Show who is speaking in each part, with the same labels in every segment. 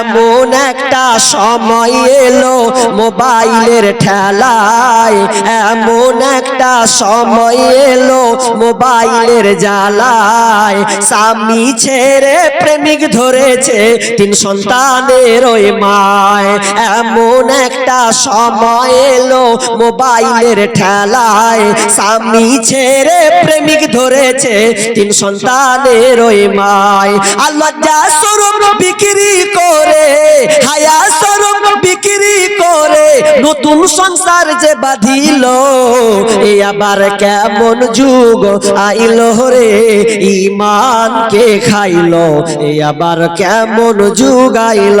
Speaker 1: এমন একটা সময় এলো মোবাইলের ঠেলায়। এমন একটা সময় এলো মোবাইলের জ্বালায়। স্বামী ছেড়ে প্রেমিক ধরেছে তিন সন্তানের ওই মায়। এমন একটা সময় এলো মোবাইলের ঠেলায়। স্বামী ছেড়ে প্রেমিক ধরেছে তিন সন্তানের ওই মায়। আল্লাহ স্বরূপ বিক্রি করে হায়া স্বরূপ বিক্রি করে, নতুন সংসার যে বাঁধিল, এ আবার কেমন যুগ আইল রে ইমানকে খাইল, এ আবার কেমন যুগ আইল।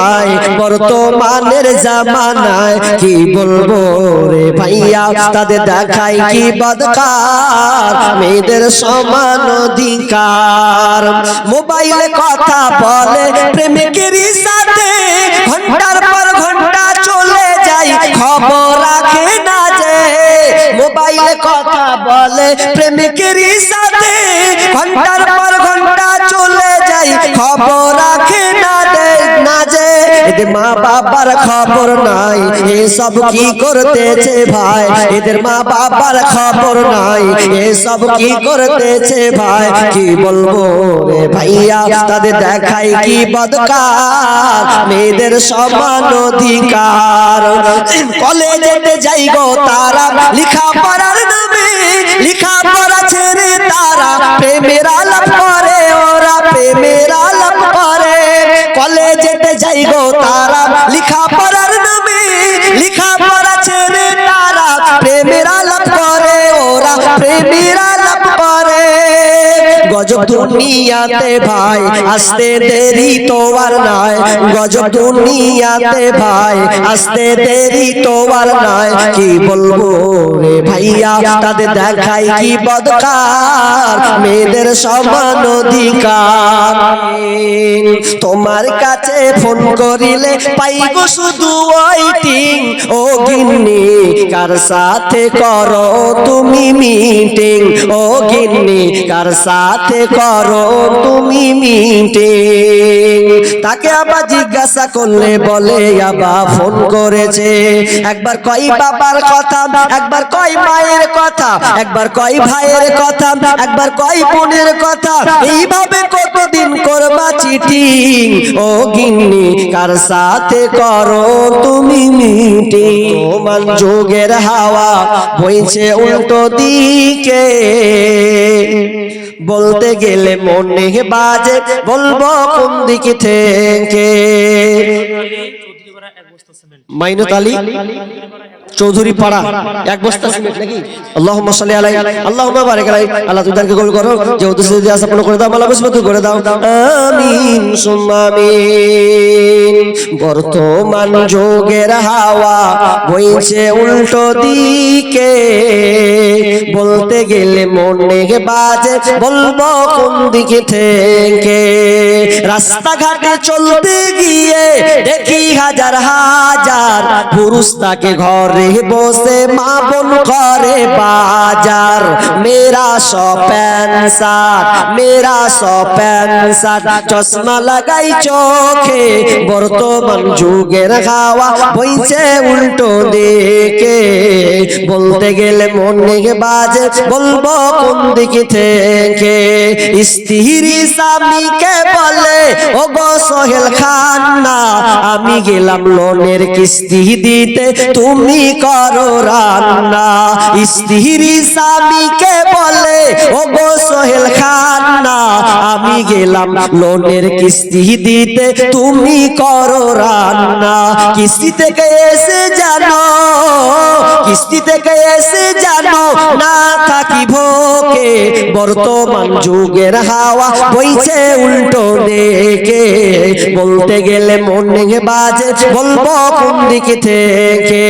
Speaker 1: নাই বর্তমানের জামানায় কি বলব রে ভাইয়া তাদের দেখাই কি বদকার? মেয়েদের সমান অধিকার। মোবাইলে কথা বলে প্রেমিকেরই সাথে ঘণ্টার পর ঘণ্টা চলে যায় খবর রাখে না যে মোবাইলে কথা বলে প্রেমিকেরই সাথে মা বাবার খবর নাই। এসব কি করতেছে ভাই? এদের মা বাবার খবর নাই। এসব কি করতেছে ভাই? কি বলব রে ভাইয়া? তাদের দেখাই কি বদকার? মেয়েদের সমান অধিকার। কলেজেতে যাই গো তারা লিখা পড়ার নামে। লিখা পড়া ছেড়ে তারা প্রেমের আলাপ করে। ওরা প্রেমের যাই গো গজব দুনিয়াতে ভাই, আসতে দেরি তো আর নাই। গজব দুনিয়াতে ভাই, আসতে দেরি তো আর নাই। কি বলব রে ভাইয়া, তাদের দেখাই কি বদকার? মেয়েদের সমান অধিকার। তোমার কাছে ফোন করিলে পাইব শুধু ওয়াইটিং ও গিন্নি, কার সাথে করো তুমি মিটিং ও গিন্নি, কার সাথে করো, তুমি মিটিং তাকে আবার জিজ্ঞাসা করলে বলে আবার ফোন করেছে। একবার কই বাবার কথা, একবার কই মায়ের কথা, একবার কই ভাইয়ের কথা, একবার কই বোনের কথা। এইভাবে কতদিন করবা চিটিং ও গিন্নি, কার সাথে করো, তুমি মিটিং তোমার যোগের হাওয়া বইছে উল্টো দিকে। বলতে গেলে মনে বাজে বলব কোন দিকে থেকে? মাইনুত আলী? চৌধুরী পাড়া এক বস্তা সিমেন্ট। নাকি আল্লাহুম্মা সাল্লি আলাই আল্লাহুম্মা বারিক আলাই। আল্লাহ তাকে কবুল করো যে উদ্দেশ্য দিয়ে আশা পূর্ণ করে দাও আল্লাহ বসবত করে দাও। আমিন সুম্মা আমিন। বর্তমান যোগের হাওয়া বইছে উল্টো দিকে। বলতে গেলে মনে বাজে বলব কোন দিকে থেকে? রাস্তাঘাটে চলতে গিয়ে দেখি হাজার হাজার পুরুষ তাকে ঘরে বসে মা বোন করে বাজার। মেরা সো প্যান্সার মেরা সো প্যান্সার চশমা লাগাই চোখে, বর্তমান যুগের খাওয়া বইছে উল্টো দিকে। বলতে গেলে মনে বাজে, বলব কোন দিকে থেকে? স্ত্রী স্বামীকে বলে ও গো সোহেল খান না আমি গেলাম লোনের কিস্তি দিতে। তুমি করো রান্না। স্ত্রী স্বামীকে বলে ও গো সোহেল খান না আমি গেলাম লোনের কিস্তি দিতে। তুমি করো রান্না। কিস্তি থেকে এসে জানো, কিস্তি থেকে এসে জানো, না থাকি ভোকে। বর্তমান যুগের হাওয়া বইছে উল্টো দেখে বলতে গেলে মনে বাজে, বলব কোন দিকে থেকে?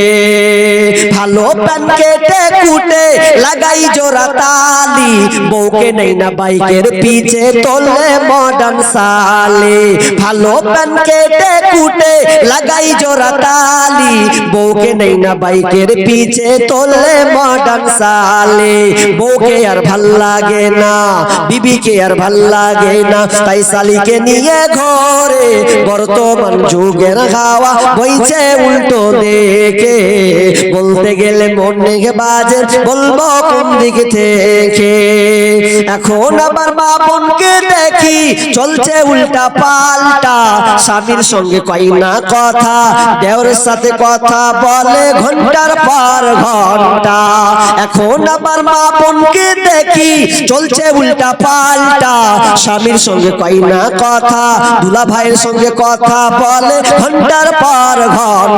Speaker 1: ভালো প্যান কেটে কুটে লাগাই জোড়া তালি। বউকে নেই না বাইকের পিছে তোলে মডার্ন সালে ভালো প্যান কেটে কুটে লাগাই জোড়া তালি। বউকে নেই না বাইকের পিছে তোলে মডার্ন সালে বউকে আর ভালো লাগে না, বিবিকে আর ভালো লাগে না। তাই শালিকে নিয়ে ঘরে বর্তমান যুগের হাওয়া বইছে উল্টো দেখে বলতে গেলে মনে বাজে, বলব কোন দিক থেকে? এখন আবার মা বোনকে দেখি চলছে উল্টা পাল্টা। স্বামীর সঙ্গে কই না কথা দেওরের সাথে কথা বলে ঘণ্টার পর ঘণ্টা। এখন আবার মা বোনকে দেখি চলছে উল্টা পাল্টা। স্বামীর সঙ্গে কই না কথা দুলা ভাইয়ের সঙ্গে কথা বলে ঘণ্টার পর ঘণ্টা।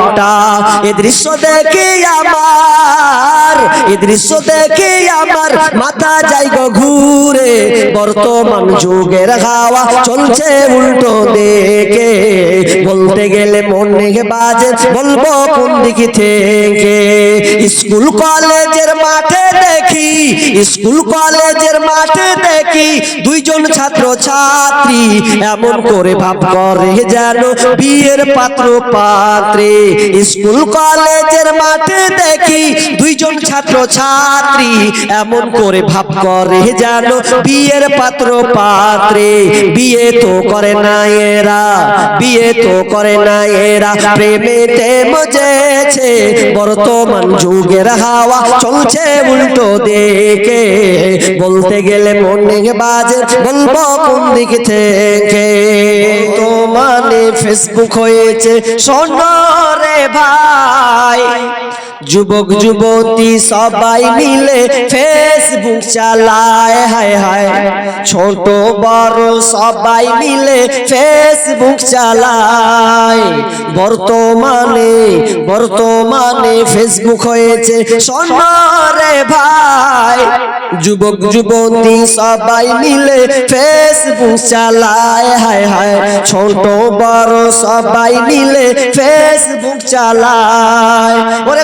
Speaker 1: এ দৃশ্য দেখে আমার এ দৃশ্য দেখে আমার মাথা যাই গো ঘুরে। বর্তমান যুগের হাওয়া চলছে উল্টো দেখে বলতে গেলে মনে বাজে, বলব কোন দিকে থেকে? স্কুল কলেজের মাঠে দেখি, স্কুল কলেজের মাঠে দেখি দুইজন ছাত্র ছাত্রী এমন করে ভাব করে যেন বিয়ের পাত্র পাত্রে স্কুল কলেজের মাঠে দেখি দুইজন ছাত্র ছাত্রী এমন করে ভাব করে যেন বিয়ের পাত্র পাত্রে বিয়ে তো করে না এরা। বিয়ে তো করে না এরা। প্রেমেতে মজেছে বর্তমান যুগের হাওয়া। চলছে উল্টো দেখে বলতে গেলে মনে বাজে বলব কোন দিক থেকে? তো মানে ফেসবুক হয়েছে সোনরে ভাই। যুবক যুবতী সবাই মিলে ফেসবুক চালায় হায় হায়। ছোট বড় সবাই মিলে ফেসবুক চালায়। বর্তমানে বর্তমানে ফেসবুক হয়েছে সোনারে ভাই। যুবক যুবতী সবাই মিলে ফেসবুক চালায় হায় হায়। ছোট বড় সবাই মিলে ফেসবুক চালায়। ওরে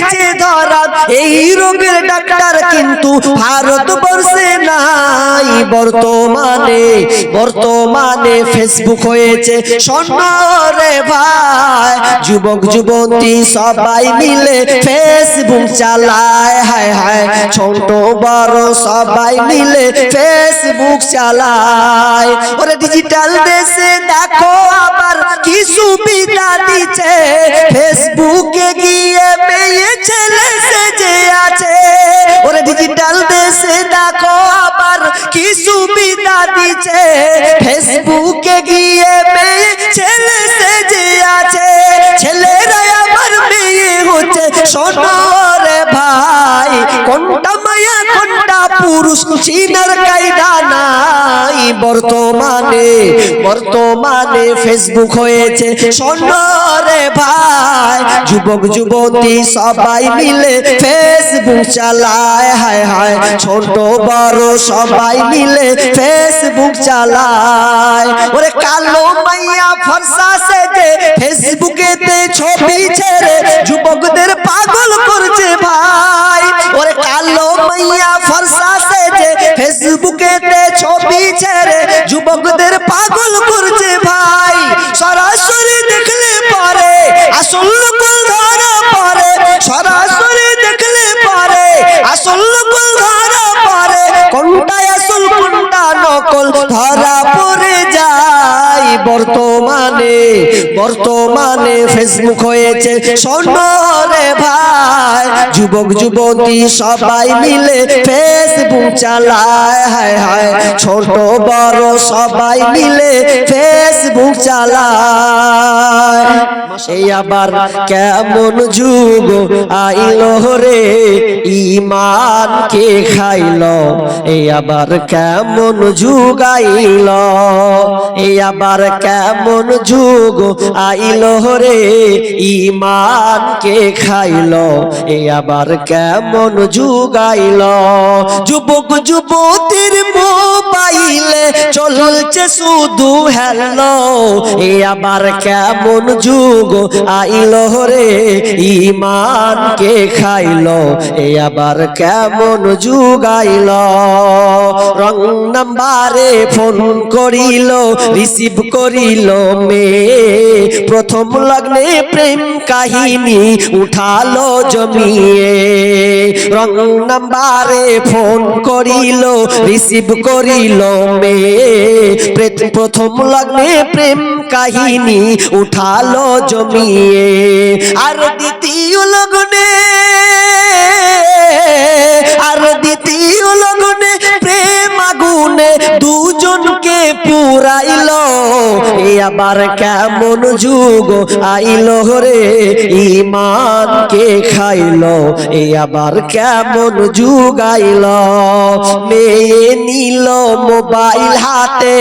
Speaker 1: খাইছে ধরা এই রোগের ডাক্তার কিন্তু ভারতবর্ষে নাই। বর্তমানে বর্তমানে ফেসবুক হয়েছে। স্বর্ণরে ভাই, যুবক, যুবতী সবাই মিলে ফেসবুক চালায়। হায় হায়, ছোট, বড় সবাই মিলে ফেসবুক চালায়। ওরে ডিজিটাল দেশে দেখো আবার কি সুবিধা দিচ্ছে। ফেসবুকে গিয়ে মেয়ে ছেলে সেজে আছে। ওরে ডিজিটাল দেশে দেখো আবার কি সুবিধা দিচ্ছে। ফেসবুকে গিয়ে মেয়ে ছেলে সেজে আছে। ছেলেরা হচ্ছে সোনরে ভাই। কোনটা মায়া, কোনটা পুরুষ, চিনার কায়দা নাই। বর্তমানে বর্তমানে ফেসবুক হয়েছে সোনরে ভাই। যুবক, যুবতী সবাই মিলে ফেসবুক চালায়। হায় হায় ছোট বড় সবাই মিলে ফেসবুক চালায়। ওরে কালো মাইয়া ফর্সা সেজে ফেসবুকেতে ছবি ছেড়ে যুবকদের পাগল করছে ভাই। ওরে কালো মাইয়া ফর্সা সেজে ফেসবুকেতে ছবি ছেড়ে যুবকদের পাগল করছে ভাই। সরাসরি দেখলে পারে। আসল ধরা পড়ে যায় বর্তমানে বর্তমানে ফেসবুক হয়েছে। রে ভাই যুবক যুবতী সবাই মিলে ফেসবুক চালায়, হায় হায়, ছোট বড় সবাই মিলে ফেসবুক চালায়। এই আবার কেমন যুগ আইলো রে, ইমান কে খাইল? এই আবার কেমন যুগ আইল? এই আবার কেমন যুগ আইল রে, ইমান কে খাইল? এই আবার কেমন যুগ আইল? যুবক যুবতীর মোবাইলে চলছে শুধু হ্যালো এ আবার কেমন যুগ আইল রে ইমান কে খাইল। এ আবার কেমন যুগ আইল। রং নাম্বারে ফোন করিল, রিসিভ করিল মে প্রথম লগ্নে প্রেম কাহিনী উঠালো জমিয়ে। রং নাম্বারে ফোন করিল, রিসিভ করিল মে। প্রে- প্রথম লগ্নে প্রেম কাহিনী উঠালো জমিয়ে। আর দ্বিতীয় লগ্নে আর দ্বিতীয় লগ্নে আগুনে দুজনকে পুরাইল। এ আবার কেমন যুগ আইল রে? ইমানকে খাইল। এ আবার কেমন যুগ আইল? মেয়ে নিল মোবাইল হাতে।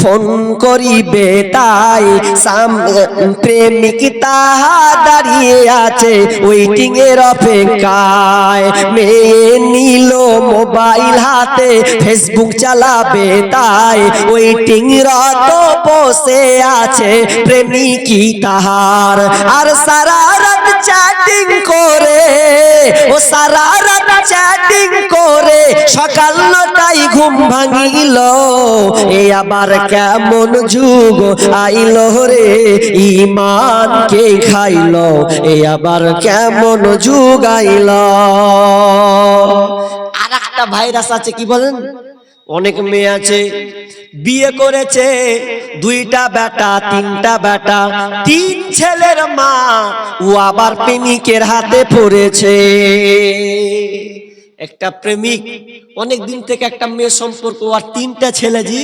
Speaker 1: ফোন করিবে তাই সামনে প্রেমিক তাহা দাঁড়িয়ে আছে ওয়েটিং এর অপেক্ষায়। মেয়ে নিল মোবাইল হাতে, ফেসবুক চালাবে তাই ওয়েটিং রত বসে আছে প্রেমিকি তাহার। আর সারা রাত চ্যাটিং করে, ও সারা রাত চ্যাটিং করে। সকাল নটাই ঘুম ভাঙিল, এ আবার কেমন যুগ আইল রে? ইমান কে খাইল, এ আবার কেমন যুগ আইল। আর একটা ভাইরাস আছে, কি বলেন? অনেক মেয়ে আছে, বিয়ে করেছে, দুইটা বেটা, তিনটা বেটা, তিন ছেলের মা, ও আবার প্রেমিকের হাতে পড়েছে। একটা প্রেমিক অনেক দিন থেকে একটা মেয়ে সম্পর্ক, আর তিনটা ছেলে জি,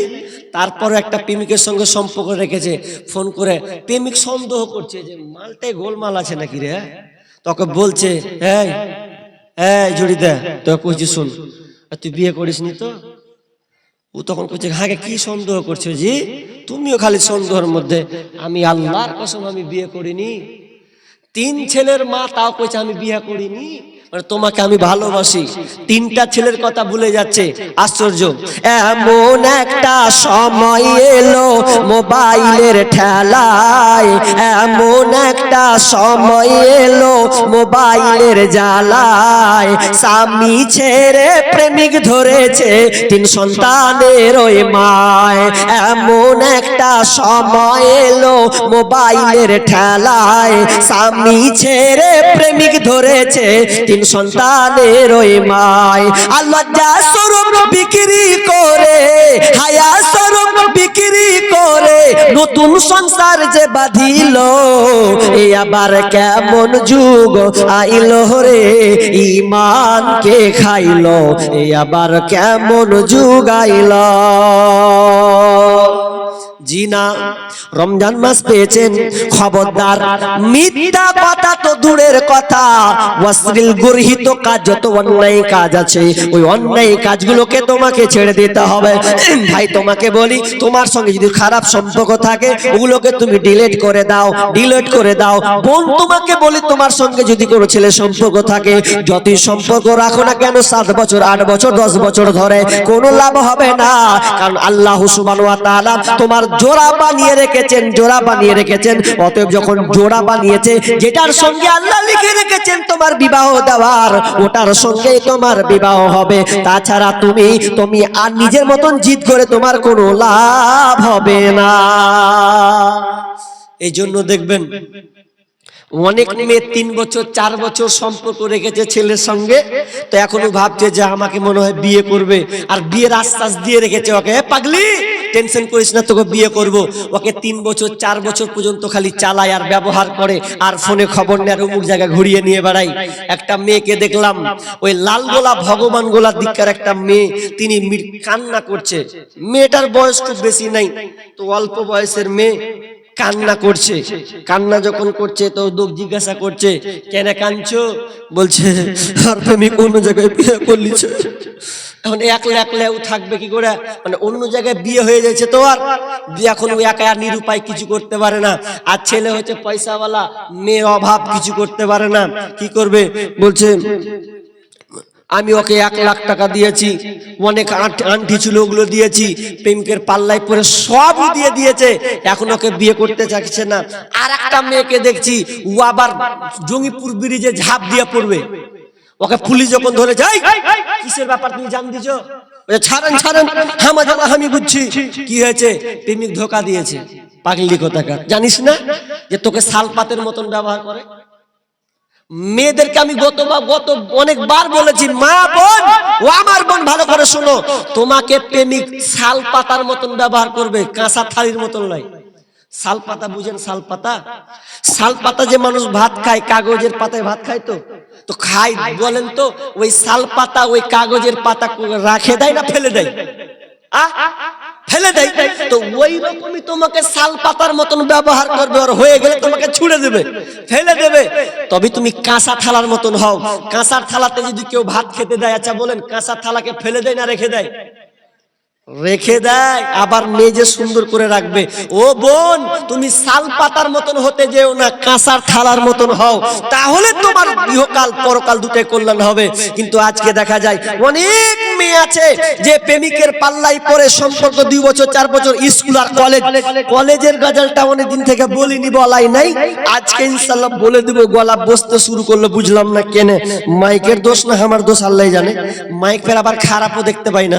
Speaker 1: তারপর একটা প্রেমিকের সঙ্গে সম্পর্ক রেখেছে। ফোন করে, প্রেমিক সন্দেহ করছে যে মালটাই গোলমাল আছে নাকি রে? তোকে বলছে হ্যাঁ হ্যাঁ জড়ি দে তোকে কইছি শুন তুই বিয়ে করিসনি তো? ও তখন করছে হ্যাঁ কি সন্দেহ করছ জি? তুমিও খালি সন্দেহের মধ্যে। আমি আল্লাহর কসম আমি বিয়ে করিনি। তিন ছেলের মা তাও কইছে, আমি বিয়ে করিনি। মানে তোমাকে আমি ভালোবাসি। তিনটা ছেলের কথা ভুলে যাচ্ছে। আশ্চর্য। এমন একটা সময় এলো মোবাইলের ঠেলায়। এমন একটা সময় এলো মোবাইলের জ্বালায়। স্বামী ছেড়ে প্রেমিক ধরেছে তিন সন্তানের ওই মায়। এমন একটা সময় এলো মোবাইলের ঠেলায়। স্বামী ছেড়ে প্রেমিক ধরেছে তিন সন্তানের ওই মায় আল্লাহ যা স্বরূপ বিক্রি করে, হায়া স্বরূপ বিক্রি করে, নতুন সংসার যে বাঁধিল, এ আবার কেমন যুগ আইল রে ইমান কে খাইল, এ আবার কেমন যুগ আইল। জিনা, রমজান মাস পেয়েছেন, খবরদার মিথ্যা কথা তো দূরের কথা। ওয়াসরিল গর্হিত কাজ, যত অন্যায় কাজ আছে, ওই অন্যায় কাজগুলোকে তোমাকে ছেড়ে দিতে হবে। ভাই, তোমাকে বলি, তোমার সঙ্গে যদি খারাপ সম্পর্ক থাকে, ওগুলোকে তুমি ডিলিট করে দাও ডিলিট করে দাও। বোন তোমাকে বলি, তোমার সঙ্গে যদি কোনো ছেলে সম্পর্ক থাকে, যতই সম্পর্ক রাখো না কেন, সাত বছর, আট বছর, দশ বছর ধরে, কোনো লাভ হবে না। কারণ আল্লাহ ওয়া তাআলা তোমার জোড়া বানিয়ে রেখেছেন, জোড়া বানিয়ে রেখেছেন। অতএব যখন জোড়া বানিয়েছে, যেটার সঙ্গে আল্লাহ লিখে রেখেছেন তোমার বিবাহ দেওয়ার। ওটার সঙ্গে তোমার বিবাহ হবে। তাছাড়া তুমি তুমি আর নিজের মতন জিদ করে তোমার কোনো লাভ হবে না। এই জন্য দেখবেন, অনেক মেয়ে তিন বছর, চার বছর সম্পর্ক রেখেছে ছেলের সঙ্গে। তো এখনও ভাবছে যে আমাকে মনে হয় বিয়ে করবে। আর বিয়ের আশ্বাস দিয়ে রেখেছে ওকে পাগলি টেনশন করিস না, তোকে বিয়ে করব। ওকে তিন বছর, চার বছর পর্যন্ত খালি চালায় আর ব্যবহার করে আর ফোনে খবর নেয় আর অমুক জায়গায় ঘুরিয়ে নিয়ে বেড়াই একটা মেয়েকে দেখলাম, ওই লাল গোলা ভগবান গোলা দিককার একটা মেয়ে, তিনি কান্না করছে। মেয়েটার বয়স খুব বেশি নাই, তো অল্প বয়সের মেয়ে কান্না করছে। কান্না যখন করছে তো লোক জিজ্ঞাসা করছে, কেন কাঁদছো? বলছে, আর প্রেমিক অন্য জায়গায় বিয়ে করলিছে। এখন একলা একলা ও থাকবে কি করে? মানে অন্য জায়গায় বিয়ে হয়ে যাচ্ছে তো আর। এখন ও একা আর নিরুপায় কিছু করতে পারে না। আর ছেলে হচ্ছে পয়সাওয়ালা, মেয়ের অভাব কিছু করতে পারে না। কি করবে? বলছে আমি ওকে এক লাখ টাকা দিয়েছি। অনেক আংটি ছিল, ওগুলো দিয়েছি। প্রেমিকের পাল্লায় পরে সব দিয়ে দিয়েছে। এখন ওকে বিয়ে করতে চাইছে না। আর একটা মেয়েকে দেখছি, ও আবার জঙ্গিপুর ব্রিজে ঝাঁপ দিয়ে পড়বে। ওকে পুলিশ যখন ধরে যাই কিসের ব্যাপার তুমি জান দিছ? ছাড়েন ছাড়েন হামা জ্বালা আমি বুঝছি। কি হয়েছে? প্রেমিক ধোকা দিয়েছে। পাগলি কোথাকার? জানিস না যে তোকে শালপাতের মতন ব্যবহার করে? মেয়েদেরকে আমি গত বা গত অনেকবার বলেছি, মা বোন, ও আমার বোন, ভালো করে শোনো। তোমাকে প্রেমিক শাল পাতার মতন ব্যবহার করবে, কাঁচা থালির মতন নয়। শাল পাতা, বুঝেন শাল পাতা? শাল পাতা যে মানুষ ভাত খায়, কাগজের পাতায় ভাত খায় তো? তো খাই বলেন তো, ওই শাল পাতা, ওই কাগজের পাতা রাখে দেয় না ফেলে দেয়? ফেলে দেয়। তো ওই রকমই তোমাকে শাল পাতার মতন ব্যবহার করবে, আর হয়ে গেলে তোমাকে ছুড়ে দেবে, ফেলে দেবে। তবে তুমি কাঁচা থালার মতন হও। কাঁচার থালাতে যদি কেউ ভাত খেতে দেয় আচ্ছা বলেন, কাঁচা থালাকে ফেলে দেয় না রেখে দেয়? রেখে দেয়, আবার মেজে সুন্দর করে রাখবে। ও বোন, তুমি শাল পাতার মতন হতে যেও না, কাঁসার থালার মতন হও। তাহলে তোমার গৃহকাল, পরকাল দুটোই কল্যাণ হবে। কিন্তু আজকে দেখা যায়, অনেক মেয়ে আছে যে প্রেমিকের পাল্লাই পরে সম্পর্ক দুই বছর, চার বছর, স্কুল আর কলেজ। কলেজের গজালটা অনেক দিন থেকে বলিনি, বলাই নাই। আজকে ইনশাল্লাহ বলে দেবো, গলা বসতে শুরু করল, বুঝলাম না কেনে। মাইকের দোষ না, আমার দোষ আল্লাহ জানে। মাইক ফের আবার খারাপও দেখতে পাই না।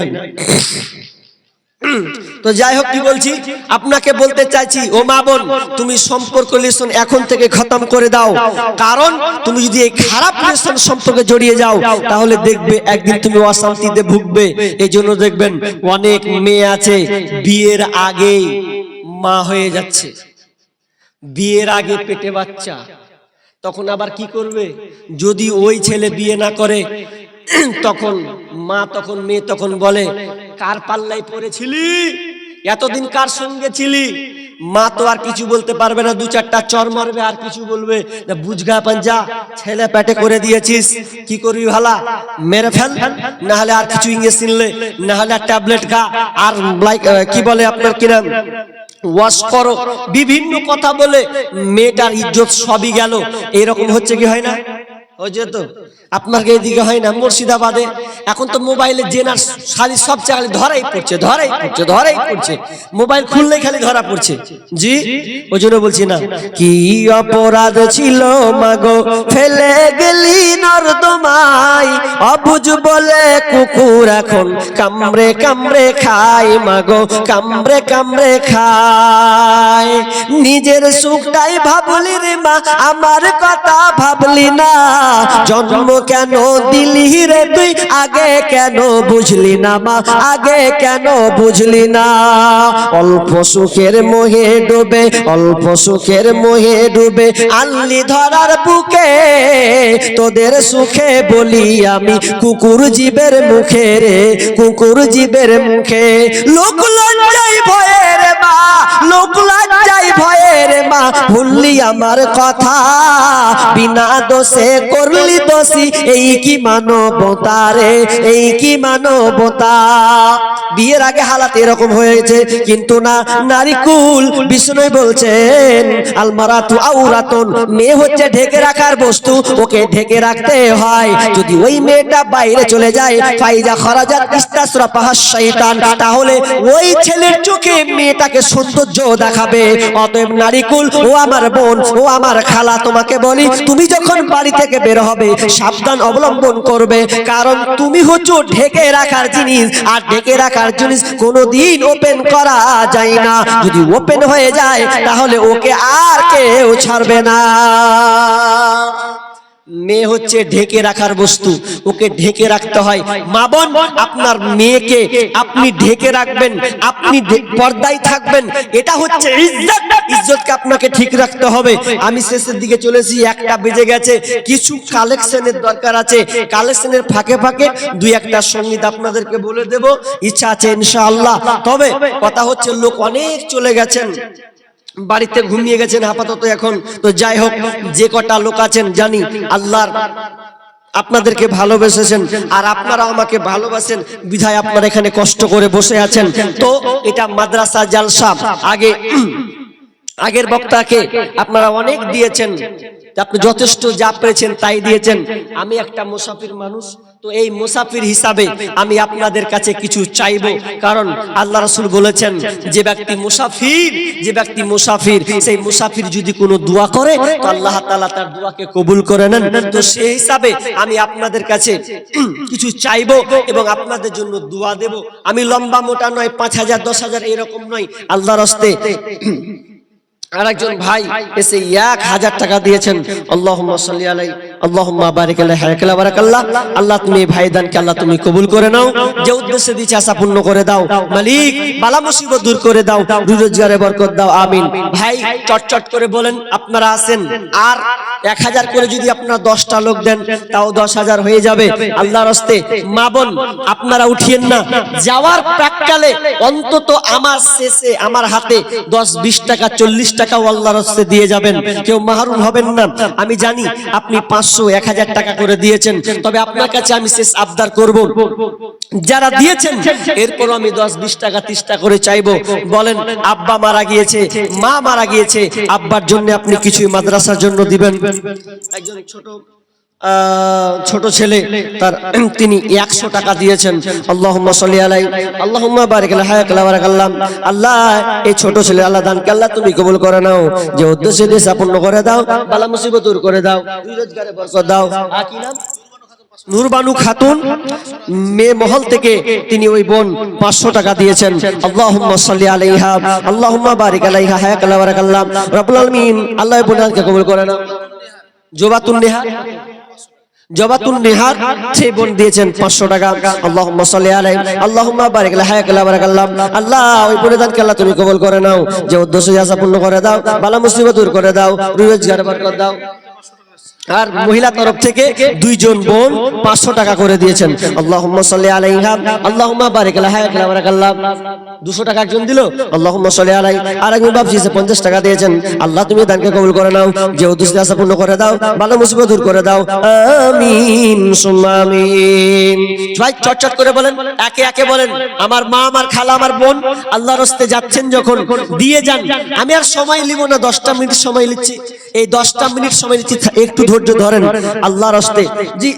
Speaker 1: তো যাই হোক, কি বলছি? আপনাকে বলতে চাইছি, ও মা বোন, তুমি সম্পর্ক রিলেশন এখন থেকে খতম করে দাও। কারণ তুমি যদি এই খারাপ রিলেশন সম্পর্কে জড়িয়ে যাও, তাহলে দেখবে একদিন তুমি অশান্তিতে ভুগবে। এই জন্য দেখবেন অনেক মেয়ে আছে, বিয়ের আগে মা হয়ে যাচ্ছে। বিয়ের আগে পেটে বাচ্চা। তখন আবার কি করবে? যদি ওই ছেলে বিয়ে না করে, তখন মা তখন মেয়ে তখন বলে কার পাল্লাই পড়েছিলি? এতদিন কার সঙ্গে ছিলি? মা তো আর কিছু বলতে পারবে না, দু চারটা চর মারবে, আর কিছু বলবে বুঝগা পাঞ্জা ছেলে পেটে করে দিয়েছিস, কি করবি ভালা? মেরে ফেল না হলে আর কিছু ইঞ্জেকশন লে না হলে ট্যাবলেট খা। আর কি বলে আপনার কিরাম ওয়াশ করো। বিভিন্ন কথা বলে মেয়েটার ইজ্জত সবই গেল। এরকম হচ্ছে কি হয় না? ওই যে তো আপনার এইদিকে হয় না, মুর্শিদাবাদে। এখন তো মোবাইলে জেনার শাড়ি সব চাকরি ধরাই পড়ছে ধরাই পড়ছে ধরাই পড়ছে। মোবাইল খুললেই খালি ধরা পড়ছে। জি? ওই জন্য বলছি না। কি অপরাধ ছিল মাগো? ফেলে গেলি নর্দমাই অবুঝ বলে কুকুর এখন কামড়ে কামড়ে খায় মাগো, কামড়ে কামড়ে খায়। নিজের সুখটাই ভাবলি রে মা, আমার কথা ভাবলি না। জন্ম কেন দিলি রে তুই? আগে কেন বুঝলি না মা? আগে কেন বুঝলি না? অল্প সুখের মোহে ডুবে, অল্প সুখের মোহে ডুবে আল্লি ধরার বুকে। তোদের সুখে বলি আমি, কুকুর জীবের মুখে রে, কুকুর জীবের মুখে। লোক লজ্জাই ভয়ের আমার কথা। বিনা দোষে করলি দোষী, এই কি মানবতা রে, এই কি মানবতা? বিয়ের আগে হালাত এরকম হয়েছে, কিন্তু না বিষ্ণু বলছেন আউরাতুন মেয়ে হচ্ছে ঢেকে রাখার বস্তু, ওকে ঢেকে রাখতে হয়। যদি ওই মেয়েটা বাইরে চলে যায়, ফাইজা খরাজাত ইস্তাসরা তাহলে ওই ছেলের চোখে মেয়েটাকে সৌন্দর্য দেখাবে। অতএব নারীকুল, ও আমার বোন, ও আমার খালা, তোমাকে বলি, তুমি যখন বাড়ি থেকে বের হবে, সাবধান অবলম্বন করবে। কারণ তুমি হচ্ছ ঢেকে রাখার জিনিস, আর ঢেকে রাখার জিনিস কোনোদিন ওপেন করা যায় না। যদি ওপেন হয়ে যায়, তাহলে ওকে আর কেউ ছাড়বে না। মেয়ে হচ্ছে ঢেকে রাখার বস্তু। ওকে ঢেকে রাখতে হয়। মা বোন, আপনার মেয়েকে আপনি ঢেকে রাখবেন, আপনি পর্দায় থাকবেন। এটা হচ্ছে ইজ্জত। ইজ্জতকে আপনাকে ঠিক রাখতে হবে। আমি শেষের দিকে চলেছি, একটা বেজে গেছে। কিছু কালেকশনের দরকার আছে। কালেকশনের ফাঁকে ফাঁকে দুই একটা সংগীত আপনাদেরকে বলে দেব। ইচ্ছা আছে ইনশাআল্লাহ। তবে কথা হচ্ছে, লোক অনেক চলে গেছেন। বাড়িতে ঘুমিয়ে গেছেন আপাতত এখন। তো যাই হোক, যে কটা লোক আছেন জানি, আল্লাহর আপনাদেরকে ভালোবেসেছেন আর আপনারা আমাকে ভালোবাসেন। বিধায় আপনারা এখানে কষ্ট করে বসে আছেন। তো এটা মাদ্রাসা জালসা। আগে, আগের বক্তাকে আপনারা অনেক দিয়েছেন। আপনি যথেষ্ট যা পেরেছেন তাই দিয়েছেন। আমি একটা মুসাফির মানুষ তো এই মুসাফির হিসাবে আমি আপনাদের কাছে কিছু চাইব। কারণ আল্লাহ রাসূল বলেছেন, যে ব্যক্তি মুসাফির, যে ব্যক্তি মুসাফির, সেই মুসাফির যদি কোনো দোয়া করে, তো আল্লাহ তাআলা তার দোয়াকে কবুল করে নেন। তো সেই হিসাবে আমি আপনাদের কাছে কিছু চাইব এবং আপনাদের জন্য দোয়া দেব। আমি লম্বা মোটা নয়, পাঁচ হাজার, দশ হাজার এরকম নয়। আল্লাহর হস্তে আর একজন ভাই এসে এক হাজার টাকা দিয়েছেন। সাল্লি আলাই আল্লাহুম্মা বারিক বারাকাল্লাহ। আল্লাহ তুমি এই ভাইদানকে আল্লাহ তুমি কবুল করে নাও। যে উদ্দেশ্যে দিয়েছে আশা পূর্ণ করে দাও। মালিক বালা মুসিবত দূর করে দাও। রোজগারে বরকত দাও। আমিন। ভাই চটচট করে বলেন আপনারা আছেন। আর এক হাজার করে যদি আপনারা দশটা লোক দেন তাও দশ হাজার হয়ে যাবে। আল্লাহর হস্তে মা বোন আপনারা উঠিয়েন না। যাওয়ার প্রাককালে অন্তত আমার শেষে আমার হাতে দশ বিশ টাকা চল্লিশ টাকাও আল্লাহর হস্তে দিয়ে যাবেন। কেউ মাহরুম হবেন না। আমি জানি আপনি পাঁচশো এক হাজার টাকা করে দিয়েছেন। তবে আপনার কাছে আমি শেষ আবদার করব। যারা দিয়েছেন এরপর আমি দশ বিশ টাকা তিরিশ টাকা করে চাইব। বলেন আব্বা মারা গিয়েছে মা মারা গিয়েছে। আব্বার জন্য আপনি কিছুই মাদ্রাসার জন্য দিবেন। একজন ছোট ছোট ছেলে, তার তিনি একশো টাকা দিয়েছেন। আল্লাহ, এই ছোট ছেলে, আল্লাহ আল্লাহ করে নাও। করে দাও মুসিবত করে দাও দাও। নূরবানু খাতুন। মেয়ে মহল থেকে তিনি ওই বোন পাঁচশো টাকা দিয়েছেন। সাল্লি আলাইহা বারিক আলাইহা আলামিন, আল্লাহ বোনকে কবুল করে নাও। জোবাতুন নেহা জবাতুন নিহার সেই বোন দিয়েছেন পাঁচশো টাকা। আল্লাহ সাল্লি আল্লাহ বারিক হায়াকাল্লাহ বারাকাল্লাহ আল্লাহ। ওই বোনে দানকে আল্লাহ তুমি কবল করে নাও। যে উদ্দেশ্য আশা পূর্ণ করে দাও। বালা মুসিবত দূর করে দাও। রোজগার বরকত দাও। আর মহিলা তরফ থেকে দুইজন বোন পাঁচশো টাকা করে দিয়েছেন। আল্লাহুম্মা সাল্লি আলাইহা, আল্লাহুম্মা বারিক আলাইহা হায়াকাল্লাহ বারাকাল্লাহ দুশো টাকা একজন দিল। আল্লাহুম্মা সাল্লি আলাইহি আর একজন এসে পঞ্চাশ টাকা দিয়েছেন। আল্লাহ, তুমি দানকে কবুল করে নাও। যে পূর্ণ করে দাও, ভালো মুসিবত দূর করে দাও। ভাই, চটচট করে বলেন, একে একে বলেন। আমার মা, আমার খালা, আমার বোন, আল্লাহর হস্তে যাচ্ছেন যখন, দিয়ে যান। আমি আর সময় নিব না, দশটা মিনিট সময় নিচ্ছি। এই দশটা মিনিট সময় নিচ্ছি থা- একটু ধৈর্য ধরেন। আল্লাহর হস্তে জি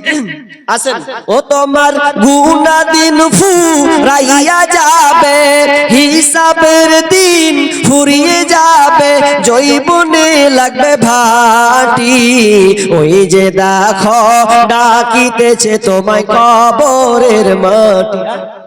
Speaker 1: আসেন। ও তোমার গুনা দিন ফুরাইয়া যাবে, হিসাবের দিন ফুরিয়ে যাবে, জৈবনে লাগবে ভাটি। ওই যে দেখো, ডাকিতেছে তোমায় কবরের মাটি।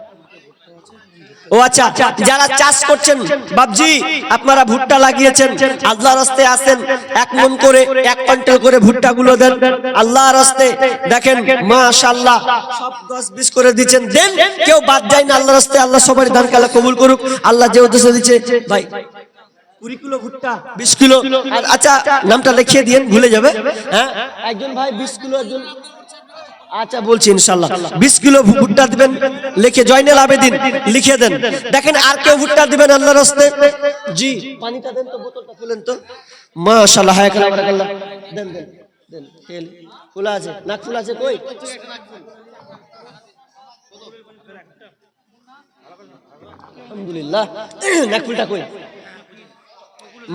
Speaker 1: ও আচ্ছা যারা চাষ করছেন বাবজি আপনারা ভুট্টা লাগিয়েছেন, আল্লাহর রাস্তে আসেন, এক মন করে, এক কুইন্টাল করে ভুট্টা গুলো দেন, আল্লাহর রাস্তে দেখেন, মাশাআল্লাহ, সব দশ বিশ করে দিচ্ছেন, দেন, কেউ বাদ যায় না আল্লাহর রাস্তে আল্লাহ সবার দান কালা কবুল করুক, আল্লাহ যে উদ্দেশ্যে দিচ্ছে, ভাই, কুড়ি কিলো ভুট্টা, বিশ কিলো আচ্ছা নামটা লিখিয়ে দিয়েন, ভুলে যাবে হ্যাঁ? একজন ভাই বিশ কিলো, একজন আচ্ছা বলছি ইনশাল্লাহ বিশ কিলো ভুট্টা দিবেন লিখে জয়নাল আবেদিন লিখে দেন। দেখেন আর কেউ ভুট্টা দিবেন আল্লাহর রাস্তে জি পানিটা দেন তো বোতলটা খুলেন তো। মাশাআল্লাহ হায় বারাকাল্লাহ। দেন দেন দেন তেল। খোলা আছে নাক খোলা আছে কই? আলহামদুলিল্লাহ নাক ফুলটা কই?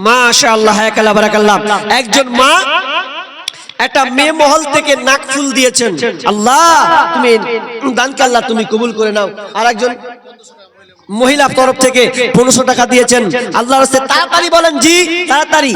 Speaker 1: মাশাআল্লাহ হায় কালাম বারাকাল্লাহ। একজন মা একটা মেয়ে মহল থেকে নাক ফুল দিয়েছেন। আল্লাহ তুমি দানকে আল্লাহ তুমি কবুল করে নাও। আর একজন মহিলা তরফ থেকে পনেরোশো টাকা দিয়েছেন। আল্লাহ তাড়াতাড়ি বলেন জি তাড়াতাড়ি।